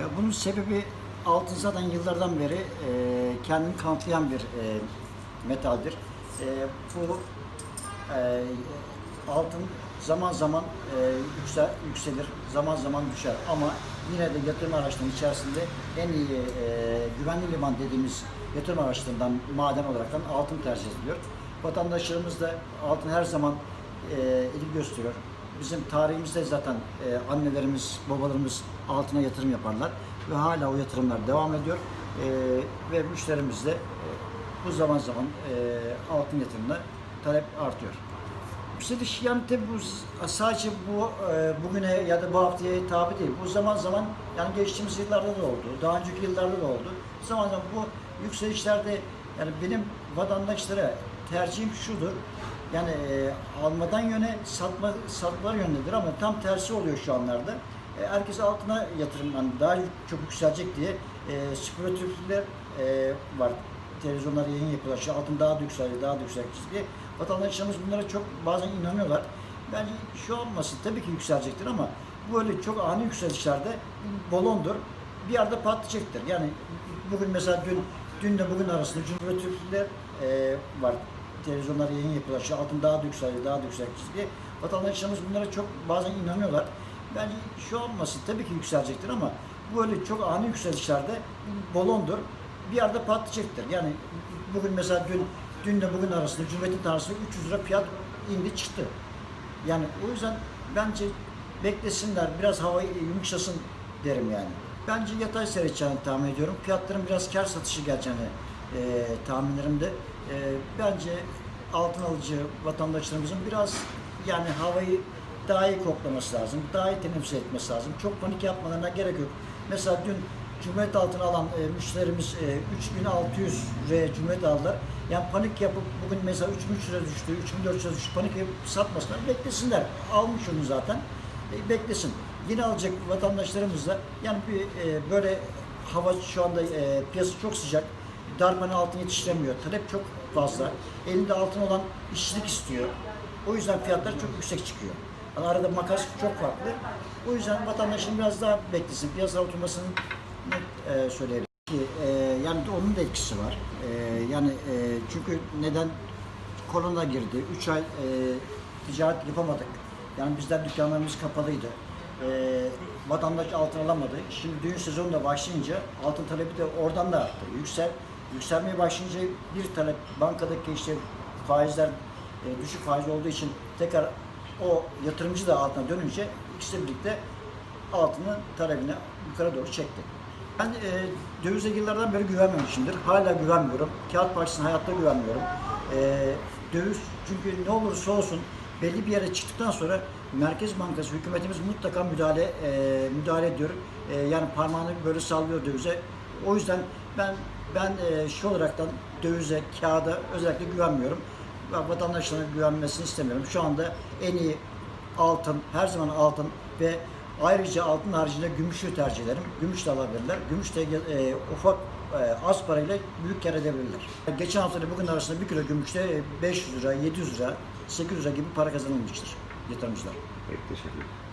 Ya bunun sebebi altın zaten yıllardan beri e, kendini kanıtlayan bir e, metaldir. E, bu e, altın zaman zaman e, yüksel, yükselir, zaman zaman düşer ama yine de yatırım araçlarının içerisinde en iyi e, güvenli liman dediğimiz yatırım araçlarından maden olaraktan altın tercih ediliyor. Vatandaşlarımız da altın her zaman e, ilgi gösteriyor. Bizim tarihimizde zaten e, annelerimiz, babalarımız altına yatırım yaparlar ve hala o yatırımlar devam ediyor. E, ve müşterimiz de e, bu zaman zaman e, altın yatırımına talep artıyor. Yükseliş yani tabii bu sadece bu e, bugüne ya da bu haftaya tabi değil. Bu zaman zaman yani geçtiğimiz yıllarda da oldu. Daha önceki yıllarda da oldu. Zaman zaman bu yükselişlerde yani benim vatandaşlara tercihim şudur. Yani e, almadan yöne satma satmalar yönündedir ama tam tersi oluyor şu anlarda. E, herkes altına yatırım yani daha çok yükselecek diye e, spekülatifler e, var televizyonlar yayın yapıyorlar. Şu altın daha da yükselecek, daha da yükselecek diye. Vatandaşlarımız bunlara çok bazen inanıyorlar. Bence şu olmasın. Tabii ki yükselecektir ama böyle çok ani yükselişlerde balondur. Bir yerde patlayacaktır. Yani bugün mesela dün dünle bugün arasında Cumhuriyet Türkler e, var. Televizyonlar yayın yapıyorlar. Şu altın daha da yükselecek, daha da yükselecek diye. Vatandaşlarımız bunlara çok bazen inanıyorlar. Bence şu olmasın. Tabii ki yükselecektir ama böyle çok ani yükselişlerde balondur bir yerde patlayacaktır. Yani bugün mesela dün dünle bugün arasında Cumhuriyet'in arasında 300 lira fiyat indi çıktı. Yani o yüzden bence beklesinler biraz hava yumuşasın derim yani. Bence yatay seyredeceğini tahmin ediyorum. Fiyatların biraz kar satışı geleceğini e, tahminlerimde. E, bence altın alıcı vatandaşlarımızın biraz yani havayı daha iyi koklaması lazım, daha iyi teneffüs etmesi lazım. Çok panik yapmalarına gerek yok. Mesela dün Cumhuriyet altına alan e, müşterimiz e, 3600 liraya Cumhuriyet aldılar. Yani panik yapıp bugün mesela 3000 lira düştü, 3400 lira düştü, panik yapıp satmasınlar, beklesinler. Almış onu zaten, e, beklesin. Yine alacak vatandaşlarımız da yani bir e, böyle hava şu anda e, piyasa çok sıcak, darpane altın yetiştiremiyor, talep çok fazla. Elinde altın olan işçilik istiyor. O yüzden fiyatlar çok yüksek çıkıyor. Yani arada makas çok farklı. O yüzden vatandaşın biraz daha beklesin. Piyasa oturmasını e, söyleyebilirim. Ki, e, yani onun da etkisi var. E, yani e, çünkü neden korona girdi. 3 ay e, ticaret yapamadık. Yani bizler dükkanlarımız kapalıydı. E, vatandaş altın alamadı. Şimdi düğün sezonu da başlayınca altın talebi de oradan da arttı. Yüksel, yükselmeye başlayınca bir talep bankadaki işte faizler e, düşük faiz olduğu için tekrar o yatırımcı da altına dönünce ikisi birlikte altının talebini yukarı doğru çekti. Ben e, dövize yıllardan beri güvenmemişimdir. Hala güvenmiyorum. Kağıt parçasına hayatta güvenmiyorum. E, döviz çünkü ne olursa olsun belli bir yere çıktıktan sonra Merkez Bankası, hükümetimiz mutlaka müdahale e, müdahale ediyor. E, yani parmağını böyle sallıyor dövize. O yüzden ben ben e, şu olaraktan dövize, kağıda özellikle güvenmiyorum. Ve vatandaşların güvenmesini istemiyorum. Şu anda en iyi altın, her zaman altın ve ayrıca altın haricinde gümüşü tercih ederim. Gümüş de alabilirler. Gümüş de e, ufak e, az parayla büyük kar edebilirler. Geçen hafta ile bugün arasında bir kilo gümüşte e, 500 lira, 700 lira, 800 lira gibi para kazanılmıştır yatırımcılar. Peki teşekkür ederim.